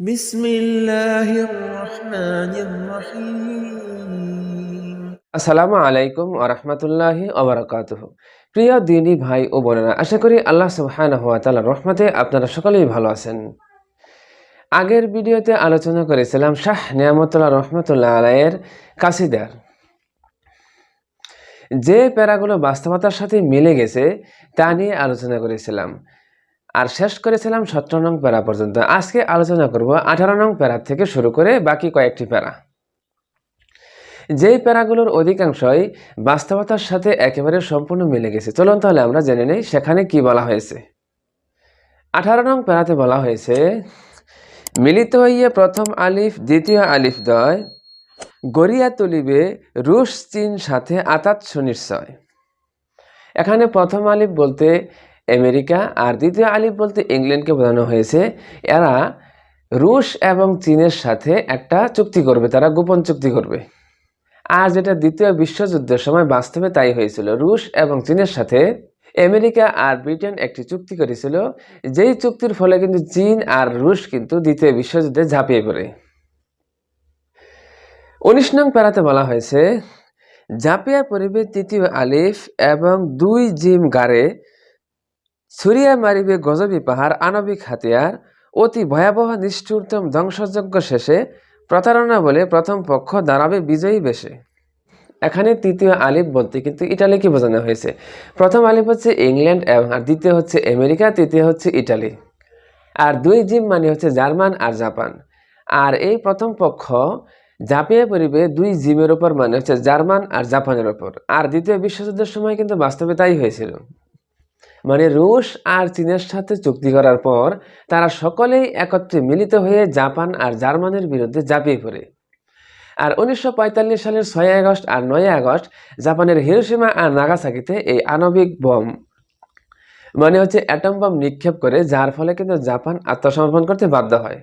بسم الله الرحمن الرحيم আসসালামু আলাইকুম আরহামতুল্লাহি ওবরাকাতুহ প্রিয় দিনী ভাই ও বোনেরা আশা করি আল্লাহ সুবহানাহু ওয়া তাআলার রহমতে আপনারা সকলেই ভালো আছেন আগের ভিডিওতে আলোচনা করেছিলাম শাহ নিয়ামতুল্লাহ রহমতুল্লাহ আলাইয়ের কাসিদার যে প্যারাগুলো বাস্তবতার সাথে মিলে গেছে তা নিয়ে আলোচনা করেছিলাম আর শেষ করেছিলাম সতেরো নং প্যারা পর্যন্ত। আজকে আলোচনা করব আঠারো নং প্যারা থেকে শুরু করে বাকি কয়েকটি প্যারা। যেই প্যারাগুলোর অধিকাংশই বাস্তবতার সাথে একেবারে সম্পূর্ণ মিলে গেছে। চলুন তাহলে আমরা জেনে নেই সেখানে কি বলা হয়েছে। আঠারো নং প্যারাতে বলা হয়েছে, মিলিত হইয়া প্রথম আলিফ, দ্বিতীয় আলিফ দয় গড়িয়া তুলিবে রুশ, চীন সাথে আতাত সুনিশ্চয় এখানে প্রথম আলিফ বলতে আমেরিকা আর দ্বিতীয় আলিফ বলতে ইংল্যান্ডকে বোঝানো হয়েছে। এরা রুশ এবং চীনের সাথে একটা চুক্তি করবে, তারা গোপন চুক্তি করবে। আর যেটা দ্বিতীয় বিশ্বযুদ্ধের সময় বাস্তবে তাই হয়েছিল, রুশ এবং চীনের সাথে আমেরিকা আর ব্রিটেন একটি চুক্তি করেছিল, যেই চুক্তির ফলে কিন্তু চীন আর রুশ কিন্তু দ্বিতীয় বিশ্বযুদ্ধে ঝাঁপিয়ে পড়ে। উনিশ নং প্যারাতে বলা হয়েছে, ঝাঁপিয়া পড়িবে তৃতীয় আলিফ এবং দুই জিম গারে ছুরিয়া মারিবে গজবী পাহাড়, আণবিক হাতিয়ার, অতি ভয়াবহ নিষ্ঠুরতম ধ্বংসযজ্ঞ শেষে প্রতারণা বলে প্রথম পক্ষ দাঁড়াবে বিজয়ী বেশে। এখানে তৃতীয় আলিফ বলতে কিন্তু ইটালিকে বোঝানো হয়েছে। প্রথম আলিফ হচ্ছে ইংল্যান্ড এবং আর দ্বিতীয় হচ্ছে আমেরিকা, তৃতীয় হচ্ছে ইটালি। আর দুই জিম মানে হচ্ছে জার্মান আর জাপান। আর এই প্রথম পক্ষ ঝাঁপিয়ে পড়িবে দুই জিমের ওপর মানে হচ্ছে জার্মান আর জাপানের ওপর আর দ্বিতীয় বিশ্বযুদ্ধের সময় কিন্তু বাস্তবে তাই হয়েছিল। মানে রুশ আর চীনের সাথে চুক্তি করার পর তারা সকলেই একত্রে মিলিত হয়ে জাপান আর জার্মানের বিরুদ্ধে ঝাঁপিয়ে পড়ে। আর উনিশশো পঁয়তাল্লিশ সালের ছয় আগস্ট আর নয় আগস্ট জাপানের হিরোসীমা আর নাগাসাকিতে এই আণবিক বম মানে হচ্ছে অ্যাটম বম নিক্ষেপ করে, যার ফলে কিন্তু জাপান আত্মসমর্পণ করতে বাধ্য হয়।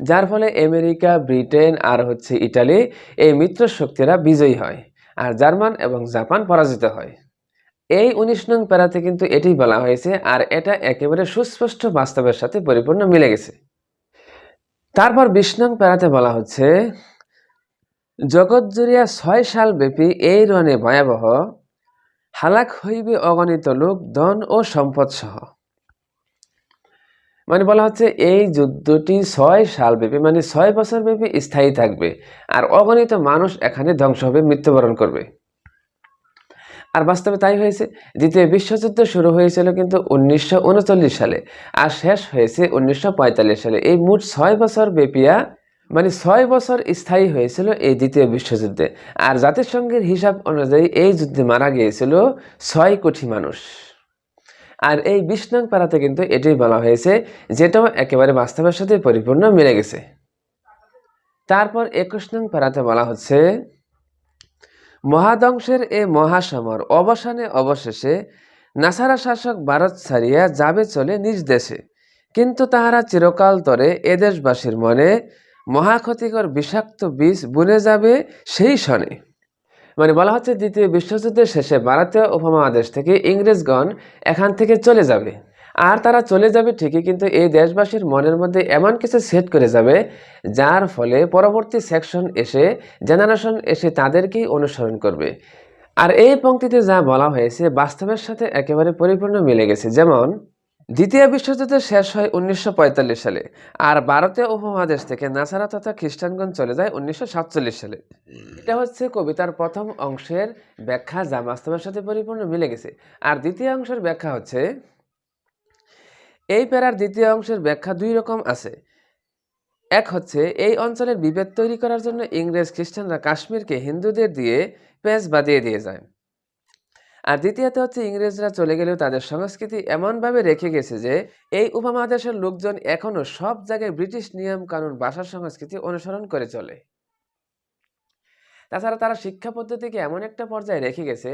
যার ফলে আমেরিকা, ব্রিটেন আর হচ্ছে ইটালি এই মিত্র শক্তিরা বিজয়ী হয় আর জার্মান এবং জাপান পরাজিত হয়। এই উনিশ নং প্যারাতে কিন্তু এটি বলা হয়েছে, আর এটা একেবারে সুস্পষ্ট বাস্তবের সাথে পরিপূর্ণ মিলে গেছে। তারপর বিশ নং প্যারাতে বলা হচ্ছে জগৎ জুড়িয়া ছয় সাল ব্যাপী এই রণে ভয়াবহ, হালাক হইবে অগণিত লোক, ধন ও সম্পদ সহ। মানে বলা হচ্ছে, এই যুদ্ধটি ছয় সাল ব্যাপী মানে ছয় বছর ব্যাপী স্থায়ী থাকবে, আর অগণিত মানুষ এখানে ধ্বংস হবে, মৃত্যুবরণ করবে। আর বাস্তবে তাই হয়েছে, দ্বিতীয় বিশ্বযুদ্ধ শুরু হয়েছিল কিন্তু উনিশশো উনচল্লিশ সালে আর শেষ হয়েছে উনিশশো পঁয়তাল্লিশ সালে। এই মোট ছয় বছর ব্যাপিয়া মানে ছয় বছর স্থায়ী হয়েছিল এই দ্বিতীয় বিশ্বযুদ্ধে। আর জাতিসংঘের হিসাব অনুযায়ী এই যুদ্ধে মারা গিয়েছিল ছয় কোটি মানুষ। আর এই বিশ নং পাড়াতে কিন্তু এটাই বলা হয়েছে, যেটাও একেবারে বাস্তবের সাথে পরিপূর্ণ মিলে গেছে। তারপর একুশ নং পাড়াতে বলা হচ্ছে মহাদংশের এ মহাসমর অবসানে অবশেষে নাসারা শাসক ভারত ছাড়িয়া যাবে চলে নিজ দেশে। কিন্তু তাহারা চিরকাল তরে এদেশবাসীর মনে মহাক্ষতিকর বিষাক্ত বীজ বুনে যাবে সেই শনে। মানে বলা হচ্ছে দ্বিতীয় বিশ্বযুদ্ধের শেষে ভারতীয় উপমহাদেশ থেকে ইংরেজগণ এখান থেকে চলে যাবে। আর তারা চলে যাবে ঠিকই, কিন্তু এই দেশবাসীর মনের মধ্যে এমন কিছু সেট করে যাবে, যার ফলে পরবর্তী সেকশন এসে জেনারেশন এসে তাদেরকেই অনুসরণ করবে। আর এই পংক্তিতে যা বলা হয়েছে, বাস্তবের সাথে একেবারে পরিপূর্ণ মিলে গেছে। যেমন, দ্বিতীয় বিশ্বযুদ্ধ শেষ হয় উনিশশো পঁয়তাল্লিশ সালে, আর ভারতীয় উপমহাদেশ থেকে নাসারা তথা খ্রিস্টানগণ চলে যায় উনিশশো সাতচল্লিশ সালে। এটা হচ্ছে কবিতার প্রথম অংশের ব্যাখ্যা, যা বাস্তবের সাথে পরিপূর্ণ মিলে গেছে। আর দ্বিতীয় অংশের ব্যাখ্যা হচ্ছে এই প্যারার দ্বিতীয় অংশের ব্যাখ্যা দুই রকম আছে। এক হচ্ছে, এই অঞ্চলের বিভেদ তৈরি করার জন্য ইংরেজ খ্রিস্টানরা কাশ্মীরকে হিন্দুদের দিয়ে পেঁচ বাঁধিয়ে দিয়ে যায়। আর দ্বিতীয়ত হচ্ছে, ইংরেজরা চলে গেলেও তাদের সংস্কৃতি এমনভাবে রেখে গেছে যে, এই উপমহাদেশের লোকজন এখনও সব জায়গায় ব্রিটিশ নিয়ম কানুন ভাষার সংস্কৃতি অনুসরণ করে চলে। তাছাড়া তারা শিক্ষা পদ্ধতিকে এমন একটা পর্যায়ে রেখে গেছে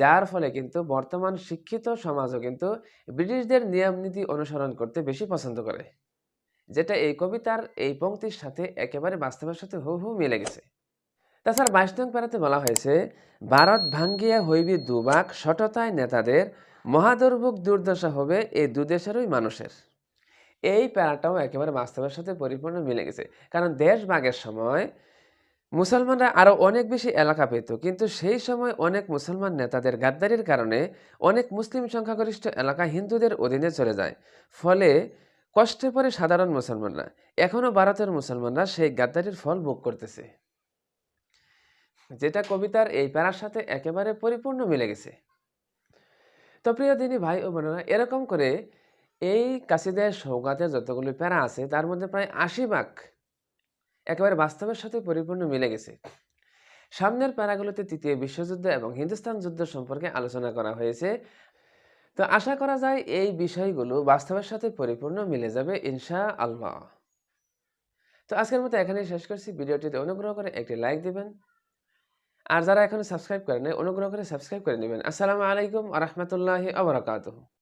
যার ফলে কিন্তু বর্তমান শিক্ষিত সমাজও কিন্তু ব্রিটিশদের নিয়ম নীতি অনুসরণ করতে বেশি পছন্দ করে। যেটা এই কবিতার এই পংক্তির সাথে একেবারে বাস্তবের সাথে হু হু মিলে গেছে। তাছাড়া বাইশ নং প্যারাতে বলা হয়েছে, ভারত ভাঙ্গিয়া হইবি দুবাক, সততায় নেতাদের মহাদুর্ভোগ দুর্দশা হবে এই দুদেশেরই মানুষের। এই প্যারাটাও একেবারে বাস্তবের সাথে পরিপূর্ণ মিলে গেছে। কারণ দেশ ভাগের সময় মুসলমানরা আরও অনেক বেশি এলাকা পেত, কিন্তু সেই সময় অনেক মুসলমান নেতাদের গাদ্দারির কারণে অনেক মুসলিম সংখ্যাগরিষ্ঠ এলাকা হিন্দুদের অধীনে চলে যায়। ফলে কষ্টে পড়ে সাধারণ মুসলমানরা। এখনও ভারতের মুসলমানরা সেই গাদ্দারির ফল ভোগ করতেছে। যেটা কবিতার এই প্যারার সাথে একেবারে পরিপূর্ণ মিলে গেছে। তো প্রিয় দিনী ভাই ও বোনেরা, এরকম করে এই কাসিদের সৌগাতের যতগুলো প্যারা আছে, তার মধ্যে প্রায় আশি ভাগ একেবারে বাস্তবের সাথে পরিপূর্ণ মিলে গেছে। সামনের প্যারাগুলোতে তৃতীয় বিশ্বযুদ্ধ এবং হিন্দুস্তান যুদ্ধ সম্পর্কে আলোচনা করা হয়েছে। তো আশা করা যায় এই বিষয়গুলো বাস্তবের সাথে পরিপূর্ণ মিলে যাবে ইনশা আল্লাহ তো আজকের মতো এখানেই শেষ করছি। ভিডিওটিতে অনুগ্রহ করে একটি লাইক দিবেন। আর যারা এখনও সাবস্ক্রাইব করেন অনুগ্রহ করে সাবস্ক্রাইব করে নেবেন। আসসালামু আলাইকুম আ রহমতুল্লাহি আবরাকাতুহ